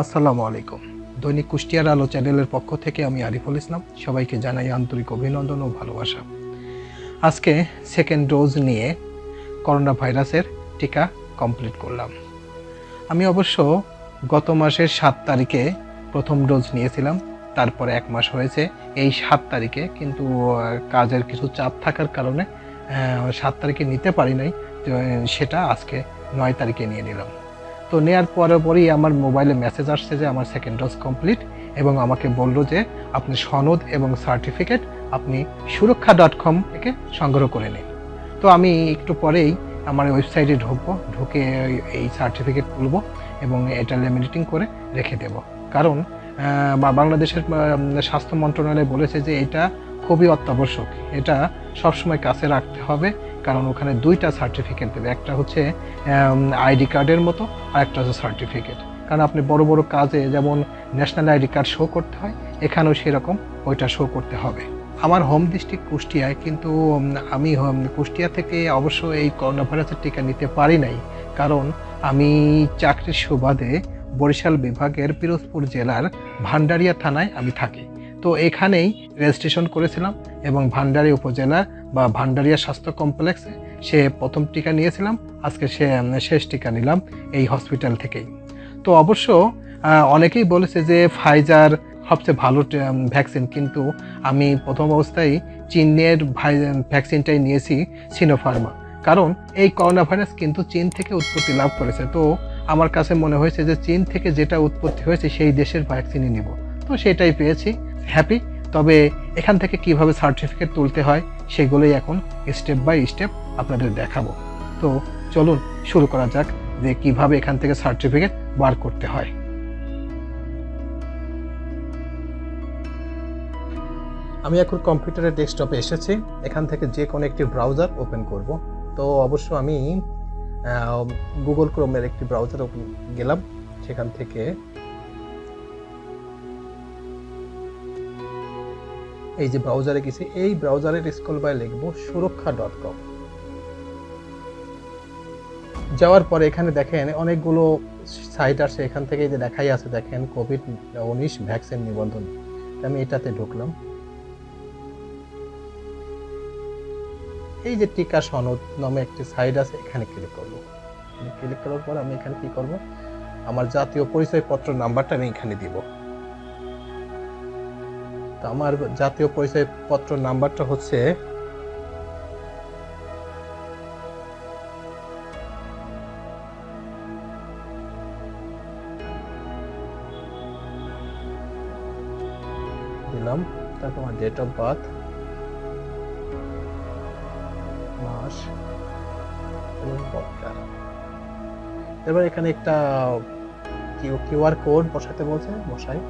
আসসালামু আলাইকুম। দৈনিক কুষ্টিয়ার আলো চ্যানেলের পক্ষ থেকে আমি আরিফুল ইসলাম। সবাইকে জানাই আন্তরিক অভিনন্দন ও ভালোবাসা। আজকে সেকেন্ড ডোজ নিয়ে করোনা ভাইরাসের টিকা কমপ্লিট করলাম। আমি অবশ্য গত মাসের সাত তারিখে প্রথম ডোজ নিয়েছিলাম। তারপরে এক মাস হয়েছে এই সাত তারিখে। কিন্তু কাজের কিছু চাপ থাকার কারণে সাত তারিখে নিতে পারি নাই। সেটা আজকে নয় তারিখে নিয়ে নিলাম। তো নেওয়ার পরে পরেই আমার মোবাইলে মেসেজ আসছে যে আমার সেকেন্ড ডোজ কমপ্লিট এবং আমাকে বলল যে আপনি সনদ এবং সার্টিফিকেট আপনি সুরক্ষা ডট কম থেকে সংগ্রহ করে নিন। তো আমি একটু পরেই আমার ওয়েবসাইটে ঢুকবো, ঢুকে এই সার্টিফিকেট তুলবো এবং এটা লেমিনেটিং করে রেখে দেব। কারণ বাংলাদেশের স্বাস্থ্য মন্ত্রণালয় বলেছে যে এটা খুবই অত্যাবশ্যক। এটা সবসময় কাছে রাখতে হবে কারণ ওখানে দুইটা সার্টিফিকেট দেবে। একটা হচ্ছে আইডি কার্ডের মতো, আর একটা হচ্ছে সার্টিফিকেট কারণ আপনি বড় বড় কাজে যেমন ন্যাশনাল আইডি কার্ড শো করতে হয়, এখানেও সেরকম ওইটা শো করতে হবে। আমার হোম ডিস্ট্রিক্ট কুষ্টিয়ায় কিন্তু আমি কুষ্টিয়া থেকে অবশ্য এই করোনা ভাইরাসের টিকা নিতে পারি নাই। কারণ আমি চাকরির সুবাদে বরিশাল বিভাগের পিরোজপুর জেলার ভান্ডারিয়া থানায় আমি থাকি। তো এখানেই রেজিস্ট্রেশন করেছিলাম এবং ভান্ডারি উপজেলা বা ভান্ডারিয়া স্বাস্থ্য কমপ্লেক্সে সে প্রথম টিকা নিয়েছিলাম। আজকে সে শেষ টিকা নিলাম এই হসপিটাল থেকেই। তো অবশ্য অনেকেই বলেছে যে ফাইজার সবচেয়ে ভালো ভ্যাকসিন কিন্তু আমি প্রথম অবস্থায় চীনের ভ্যাকসিনটাই নিয়েছি সিনোফার্মা কারণ এই করোনা ভাইরাস কিন্তু চীন থেকে উৎপত্তি লাভ করেছে। তো আমার কাছে মনে হয়েছে যে চীন থেকে যেটা উৎপত্তি হয়েছে সেই দেশের ভ্যাকসিনই নিব। তো সেটাই পেয়েছি। হ্যাপি তবে এখান থেকে কীভাবে সার্টিফিকেট তুলতে হয় সেগুলোই এখন স্টেপ বাই স্টেপ আপনাদের দেখাবো। তো চলুন শুরু করা যাক যে কীভাবে এখান থেকে সার্টিফিকেট বার করতে হয়। আমি এখন কম্পিউটারের ডেস্কটপে এসেছি, এখান থেকে যে কোনো একটি ব্রাউজার ওপেন করব। তো অবশ্য আমি গুগল ক্রোমের একটি ব্রাউজার ওপেন গেলাম, সেখান থেকে এই যে ব্রাউজারে গেছি, এই ব্রাউজারের স্কুল বাই লিখব সুরক্ষা ডট কম যাওয়ার পরে এখানে দেখেন অনেকগুলো সাইট আছে, এখান থেকে যে দেখাই আছে, দেখেন কোভিড উনিশ ভ্যাকসিন নিবন্ধন আমি এটাতে ঢুকলাম। এই যে টিকা সনদ নামে একটি সাইট আছে, এখানে ক্লিক করব। ক্লিক করার পর আমি এখানে কি করব? আমার জাতীয় পরিচয়পত্র নাম্বারটা আমি এখানে দিব। তো আমার জাতীয় পরিচয়পত্র নাম্বারটা হচ্ছে দিলাম, তারপর আমার ডেট অফ বার্থ মাস এবার এখানে একটা কিউআর কোড বসাতে বলছে, বসাই।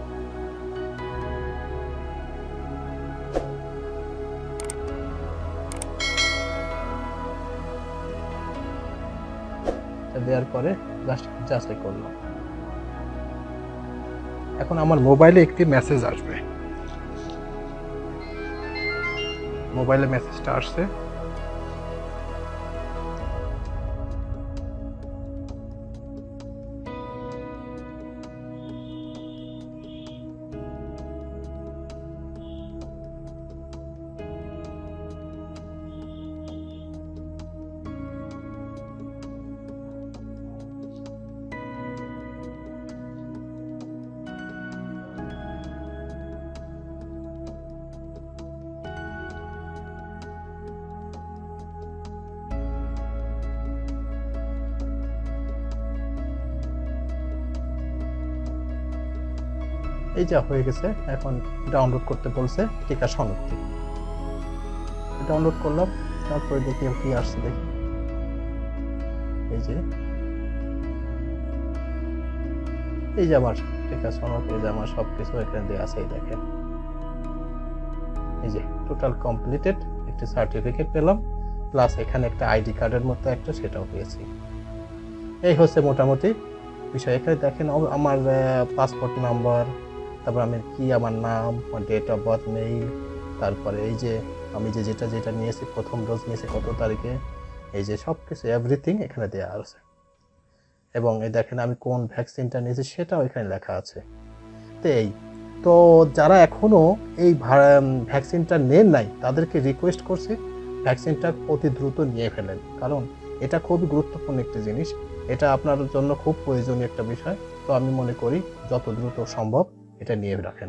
দেওয়ার পরে জাস্ট যাচাই করলাম। এখন আমার মোবাইলে একটি মেসেজ আসবে। মোবাইলে মেসেজটা আসছে। এই যা হয়ে গেছে, এখন ডাউনলোড করতে বলছে টিকা সনদটি। ডাউনলোড করলাম, তারপরে দেখি কি আসছে দেখি। এই যে। এই যে আমার টিকা সনদ, এই যে আমার সব কিছু এখানে দেওয়া আছে, এই দেখেন। এই যে টোটাল কমপ্লিটেড একটি সার্টিফিকেট পেলাম প্লাস এখানে একটা আইডি কার্ডের মতো একটা, সেটাও পেয়েছি। এই হচ্ছে মোটামুটি বিষয়। এখানে দেখেন, আমার পাসপোর্ট নাম্বার তারপর আমি কি আমার নাম ডেট অফ বার্থ মেইল তারপরে এই যে আমি যে যেটা যেটা নিয়েছি, প্রথম ডোজ নিয়েছি, কত তারিখে, এই যে সব কিছু এভরিথিং এখানে দেওয়া আছে। এবং এই দেখেন আমি কোন ভ্যাকসিনটা নিয়েছি, সেটাও এখানে লেখা আছে। তো এই, তো যারা এখনও এই ভ্যাকসিনটা নেন নাই, তাদেরকে রিকোয়েস্ট করছি ভ্যাকসিনটা অতি দ্রুত নিয়ে ফেলেন। কারণ এটা খুবই গুরুত্বপূর্ণ একটি জিনিস। এটা আপনার জন্য খুব প্রয়োজনীয় একটা বিষয়। তো আমি মনে করি যত দ্রুত সম্ভব এটা নিয়ে রাখেন।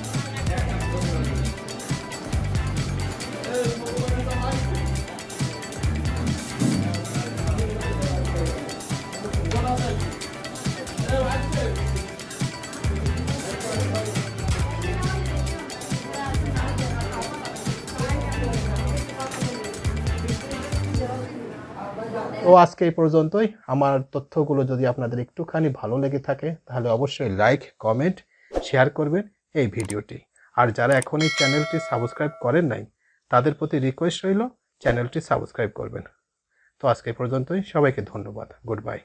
তো আজকে এই পর্যন্তই। আমার তথ্যগুলো যদি আপনাদের একটুখানি ভালো লেগে থাকে, তাহলে অবশ্যই লাইক কমেন্ট শেয়ার করবেন এই ভিডিওটি। আর যারা এখন এই চ্যানেলটি সাবস্ক্রাইব করেন নাই, তাদের প্রতি রিকোয়েস্ট রইল, চ্যানেলটি সাবস্ক্রাইব করবেন। তো আজকে পর্যন্তই। সবাইকে ধন্যবাদ। Good bye